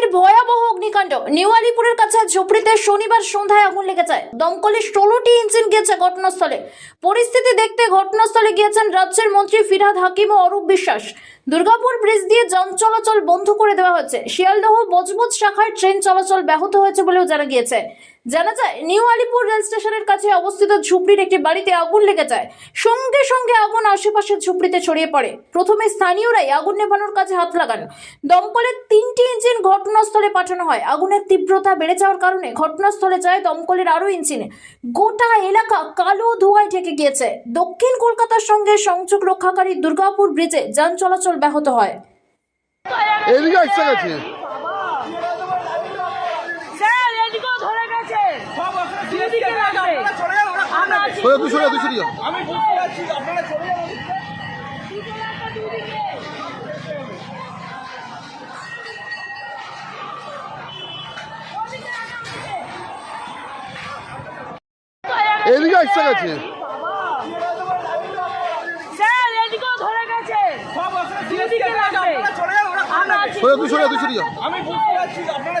ফের ভয়াবহ অগ্নিকাণ্ড। নিউ আলিপুরের কাছে ঝুপড়িতে শনিবার সন্ধ্যায় আগুন লেগেছে। যায় দমকলের ষোলোটি ইঞ্জিন গিয়েছে ঘটনাস্থলে। পরিস্থিতি দেখতে ঘটনাস্থলে গিয়েছেন রাজ্যের মন্ত্রী ফিরহাদ হাকিম ও অরূপ বিশ্বাস। দুর্গাপুর ব্রিজ দিয়ে যান চলাচল বন্ধ করে দেওয়া হয়েছে। শিয়ালদহ বজবজ শাখায় ট্রেন চলাচল ব্যাহত হয়েছে বলেও জানা গিয়েছে। জানা যায়, নিউ আলিপুর রেল স্টেশনের কাছে অবস্থিত ঝুপড়ির একটি বাড়িতে আগুন লেগে যায়। সঙ্গে সঙ্গে আগুন আশেপাশের ঝুপড়িতে ছড়িয়ে পড়ে। প্রথমে স্থানীয়রাই আগুন নেভানোর কাজে হাত লাগান। দমকলের তিনটি ইঞ্জিন ঘটনাস্থলে পাঠানো হয়। আগুনের তীব্রতা বেড়ে যাওয়ার কারণে ঘটনাস্থলে যায় দমকলের আরও ইঞ্জিনে। গোটা এলাকা কালো ধোঁয়ায় ঢেকে গিয়েছে। দক্ষিণ কলকাতার সঙ্গে সংযোগ রক্ষাকারী দুর্গাপুর ব্রিজে যান চলাচল ব্যাহত হয় এদিকে আসছে গেছে স্যার এদিকেও ধরে গেছে দুদিকে লাগবে আমরা আছি সরে তুই সরে তুই সরে যা। আমি বুঝতে পারছি আপনারা চলে যান দুদিকে এদিকে আসছে গেছে স্যার এদিকেও ধরে গেছে সব আপনারা দুদিকে লাগবে আপনারা চলে যান। ওরা আমরা আছি। সরে তুই সরে তুই সরে যা। আমি বুঝতে পারছি আপনারা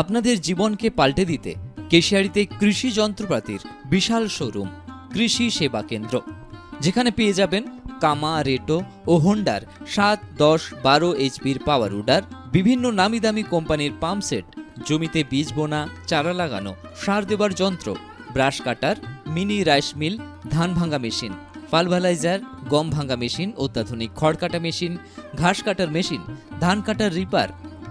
আপনাদের জীবনকে পাল্টে দিতে কেশিয়ারিতে কৃষি যন্ত্রপাতির বিশাল শোরুম, কৃষি সেবা কেন্দ্র। যেখানে পেয়ে যাবেন কামা, রেটো ও হোন্ডার সাত, দশ, বারো এইচপির পাওয়ার উডার, বিভিন্ন নামি দামি কোম্পানির পাম্প সেট, জমিতে বীজ বোনা, চারা লাগানো, সার দেবার যন্ত্র, brush cutter, mini rice mill, ধান ভাঙা মেশিন পালভালাইজার গম ভাঙা মেশিন, অত্যাধুনিক খড় কাটা মেশিন, ঘাস কাটার মেশিন, ধান কাটার রিপার,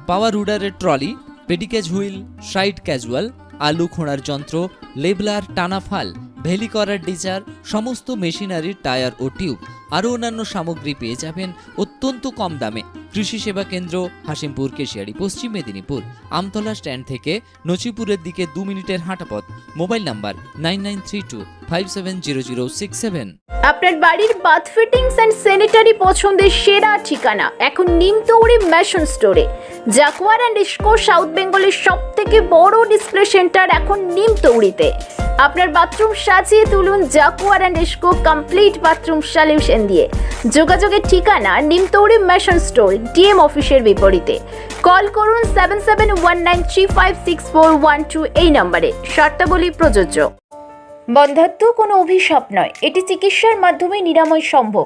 পাওয়ার উডারের ট্রলি পেডিকেজ হুইল সাইড ক্যাজুয়াল আলু খোঁড়ার যন্ত্র, লেবলার টানাফাল ভেলি করার ডিজার, সমস্ত মেশিনারির টায়ার ও টিউব আরও অন্যান্য সামগ্রী পেয়ে যাবেন অত্যন্ত কম দামে। কৃষি সেবা কেন্দ্র হাসিমপুর কেশিয়ারি, পশ্চিম মেদিনীপুর। আমতলা স্ট্যান্ড থেকে নচিপুরের দিকে দু মিনিটের হাঁটাপথ। Mobile number nine nine three two five seven zero zero six seven. আপনার বাড়ির বাথ ফিটিংস অ্যান্ড স্যানিটারি পছন্দের সেরা ঠিকানা এখন নিমতৌড়ি ম্যাশন স্টোরে। জাকুয়ার অ্যান্ড ইস্কো সাউথ বেঙ্গলের সব থেকে বড় ডিসপ্লে সেন্টার এখন নিমতৌড়িতে। আপনার বাথরুম সাজিয়ে তুলুন Jaquar and Essco complete bathroom solution দিয়ে। যোগাযোগের ঠিকানা নিমতৌড়ি মেশন স্টোর, ডিএম অফিসের বিপরীতে। কল করুন seven seven one nine three five six four one two এই নম্বরে। শর্তাবলী প্রযোজ্য। বন্ধাত্ম কোনো অভিশাপ নয়। এটি চিকিৎসার মাধ্যমে নিরাময় সম্ভব।